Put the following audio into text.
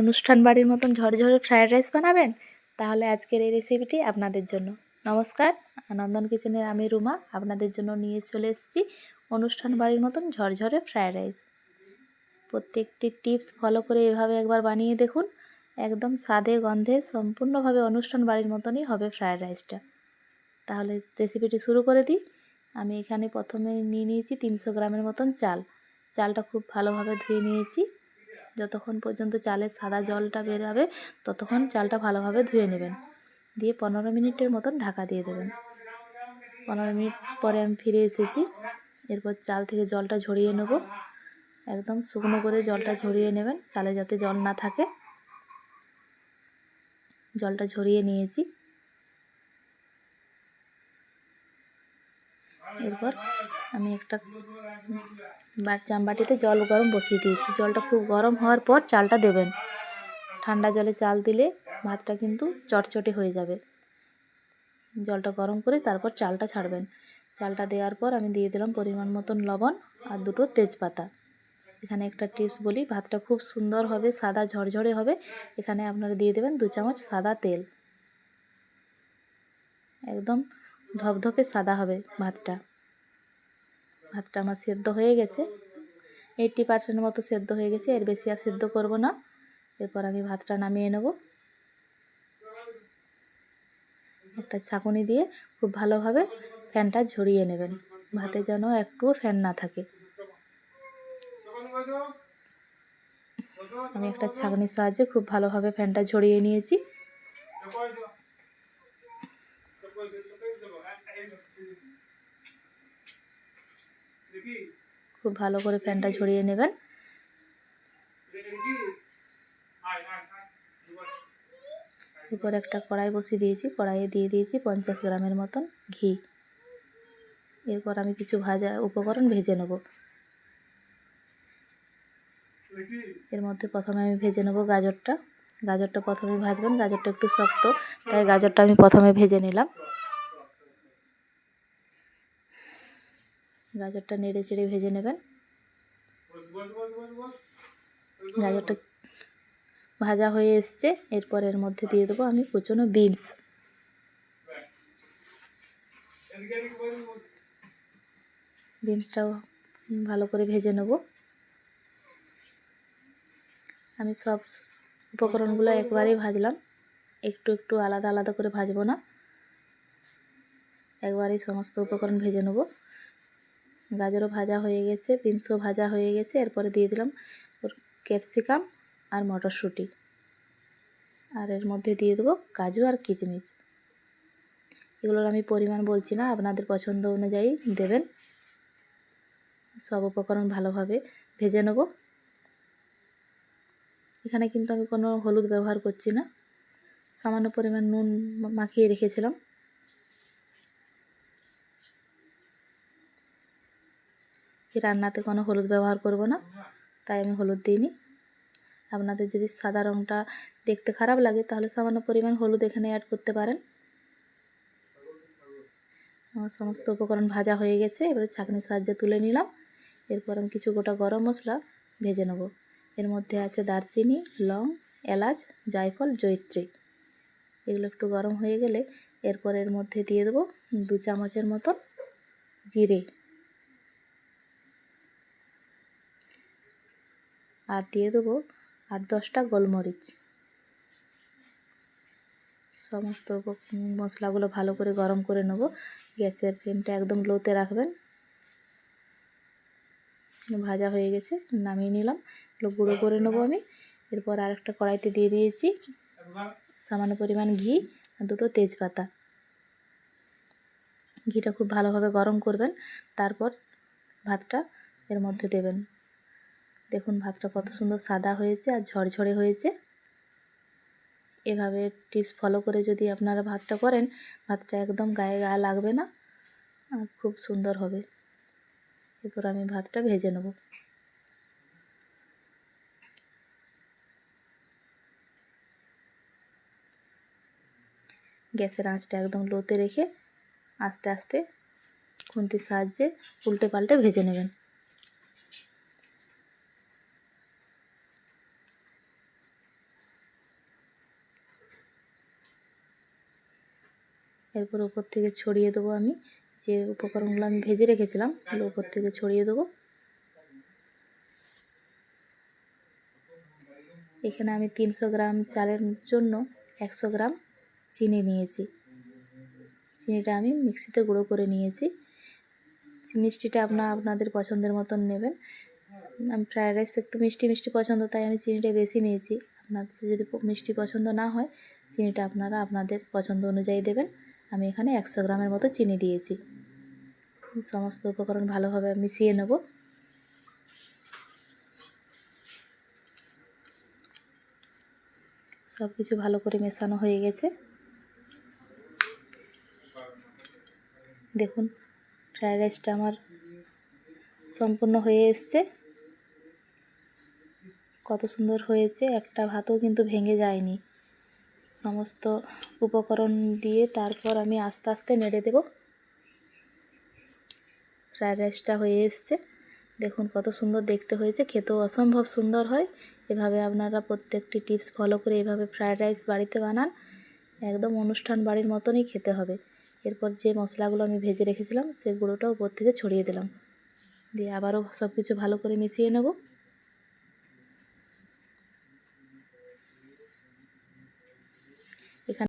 অনুষ্ঠান বাড়ির মতন ঝরঝরে ফ্রায়েড রাইস বানাবেন? তাহলে আজকের এই রেসিপিটি আপনাদের জন্য। নমস্কার নন্দন কিচেনের আমি রুমা। আপনাদের জন্য নিয়ে চলে এসেছি অনুষ্ঠান বাড়ির মতন ঝরঝরে ফ্রায়েড রাইস প্রত্যেকটি টিপস ফলো করে এভাবে একবার বানিয়ে দেখুন। একদম স্বাদে, গন্ধে সম্পূর্ণভাবে অনুষ্ঠান বাড়ির মতনই হবে ফ্রায়েড রাইসটা তাহলে রেসিপিটি শুরু করে দিই। আমি এখানে প্রথমে নিয়ে নিয়েছি তিনশো গ্রামের মতন চাল। চালটা খুব ভালোভাবে ধুয়ে নিয়েছি। যতক্ষণ পর্যন্ত চালের সাদা জলটা বেরোবে ততক্ষণ চালটা ভালোভাবে ধুয়ে নেবেন। দিয়ে পনেরো মিনিটের মতন ঢাকা দিয়ে দেবেন। পনেরো মিনিট পরে আমি ফিরে এসেছি। এরপর চাল থেকে জলটা ঝরিয়ে নেব। একদম শুকনো করে জলটা ঝরিয়ে নেবেন, চালে যাতে জল না থাকে। জলটা ঝরিয়ে নিয়েছি। এরপর আমি একটা চামবাটিতে জল গরম বসিয়ে দিয়েছি। জলটা খুব গরম হওয়ার পর চালটা দেবেন। ঠান্ডা জলে চাল দিলে ভাতটা কিন্তু চটচটে হয়ে যাবে। জলটা গরম করে তারপর চালটা ছাড়বেন। চালটা দেওয়ার পর আমি দিয়ে দিলাম পরিমাণ মতন লবণ আর দুটো তেজপাতা। এখানে একটা টিপস বলি, ভাতটা খুব সুন্দর হবে, সাদা ঝরঝরে হবে। এখানে আপনারা দিয়ে দেবেন দু চামচ সাদা তেল। একদম ধপধপে সাদা হবে ভাতটা। ভাতটা আমার সেদ্ধ হয়ে গেছে। এইটটি পার্সেন্ট মতো সেদ্ধ হয়ে গেছে, এর বেশি আর সেদ্ধ করব না। এরপর আমি ভাতটা নামিয়ে নেব। একটা ছাঁকুনি দিয়ে খুব ভালোভাবে ফ্যানটা ঝরিয়ে নেবেন, ভাতে যেন একটুও ফ্যান না থাকে। আমি একটা ছাঁকনির সাহায্যে খুব ভালোভাবে ফ্যানটা ঝরিয়ে নিয়েছি। খুব ভালো করে ফ্যানটা ঝরিয়ে নেবেন। এরপর একটা কড়াই বসিয়ে দিয়েছি। কড়াইয়ে দিয়ে দিয়েছি পঞ্চাশ গ্রামের মতন ঘি। এরপর আমি কিছু ভাজা উপকরণ ভেজে নেব। এর মধ্যে প্রথমে আমি ভেজে নেব গাজরটা। গাজরটা প্রথমে ভাজবেন। গাজরটা একটু শক্ত, তাই গাজরটা আমি প্রথমে ভেজে নিলাম। গাজরটা নেড়ে চেড়ে ভেজে নেবেন। গাজরটা ভাজা হয়ে এসছে। এরপর এর মধ্যে দিয়ে দেবো আমি কুচনো বিনস। বিনসটাও ভালো করে ভেজে নেব। আমি সব উপকরণগুলো একবারেই ভাজলাম। একটু একটু আলাদা আলাদা করে ভাজবো না। একবারেই সমস্ত উপকরণ ভেজে নেব। গাজরও ভাজা হয়ে গেছে, বিনসও ভাজা হয়ে গেছে। এরপরে দিয়ে দিলাম ক্যাপসিকাম আর মটরশুঁটি। আর এর মধ্যে দিয়ে দেবো কাজু আর কিচমিচ এগুলোর আমি পরিমাণ বলছি না, আপনাদের পছন্দ অনুযায়ী দেবেন। সব উপকরণ ভালোভাবে ভেজে নেব। এখানে কিন্তু আমি কোনো হলুদ ব্যবহার করছি না। সামান্য পরিমাণ নুন মাখিয়ে রেখেছিলাম। রান্নাতে কোনো হলুদ ব্যবহার করব না, তাই আমি হলুদ দিইনি। আপনাদের যদি সাদা রঙটা দেখতে খারাপ লাগে, তাহলে সামান্য পরিমাণ হলুদ এখানে অ্যাড করতে পারেন। আমার সমস্ত উপকরণ ভাজা হয়ে গেছে, এবারে ছাঁকনির সাহায্যে তুলে নিলাম। এরপর আমি কিছু গোটা গরম মশলা ভেজে নেব। এর মধ্যে আছে দারচিনি, লং, এলাচ, জায়ফল জৈত্রী এগুলো একটু গরম হয়ে গেলে এরপর এর মধ্যে দিয়ে দেবো দু চামচের মতো জিরে। আর দিয়ে দেবো আট দশটা গোলমরিচ। সমস্ত মশলাগুলো ভালো করে গরম করে নেব। গ্যাসের ফ্লেমটা একদম লোতে রাখবেন। ভাজা হয়ে গেছে, নামিয়ে নিলাম। এগুলো গুঁড়ো করে নেব আমি। এরপর আরেকটা কড়াইতে দিয়ে দিয়েছি সামান্য পরিমাণ ঘি আর দুটো তেজপাতা। ঘিটা খুব ভালোভাবে গরম করবেন, তারপর ভাতটা এর মধ্যে দেবেন। দেখুন ভাতটা কত সুন্দর সাদা হয়েছে আর ঝরঝরে হয়েছে। এভাবে টিপস ফলো করে যদি আপনারা ভাতটা করেন, ভাতটা একদম গায়ে গায়ে লাগবে না আর খুব সুন্দর হবে। এরপর আমি ভাতটা ভেজে নেব। গ্যাসের আঁচটা একদম লোতে রেখে আস্তে আস্তে খুন্তির সাহায্যে উল্টে পাল্টে ভেজে নেবেন। এরপর উপর থেকে ছড়িয়ে দেবো আমি। যে উপকরণগুলো আমি ভেজে রেখেছিলাম ওগুলো উপর থেকে ছড়িয়ে দেবো। এখানে আমি তিনশো গ্রাম চালের জন্য একশো গ্রাম চিনি নিয়েছি। চিনিটা আমি মিক্সিতে গুঁড়ো করে নিয়েছি। মিষ্টিটা আপনার আপনাদের পছন্দের মতন নেবেন। আমি ফ্রায়েড রাইস একটু মিষ্টি মিষ্টি পছন্দ, তাই আমি চিনিটা বেশি নিয়েছি। আপনাদের যদি মিষ্টি পছন্দ না হয়, চিনিটা আপনারা আপনাদের পছন্দ অনুযায়ী দেবেন। আমি এখানে একশো গ্রামের মতো চিনি দিয়েছি। সমস্ত উপকরণ ভালোভাবে মিশিয়ে নেব। সব কিছু ভালো করে মেশানো হয়ে গেছে। দেখুন, ফ্রায়েড রাইসটা আমার সম্পূর্ণ হয়ে এসছে। কত সুন্দর হয়েছে, একটা ভাতও কিন্তু ভেঙে যায়নি। সমস্ত উপকরণ দিয়ে তারপর আমি আস্তে আস্তে নেড়ে দেব। ফ্রায়েড রাইসটা হয়ে এসছে। দেখুন কত সুন্দর দেখতে হয়েছে, খেতেও অসম্ভব সুন্দর হয়। এভাবে আপনারা প্রত্যেকটি টিপস ফলো করে এভাবে ফ্রায়েড রাইস বাড়িতে বানান। একদম অনুষ্ঠান বাড়ির মতনই খেতে হবে। এরপর যে মশলাগুলো আমি ভেজে রেখেছিলাম গুঁড়োটা উপর থেকে ছড়িয়ে দিলাম। দিয়ে আবারও সব কিছু ভালো করে মিশিয়ে নেব।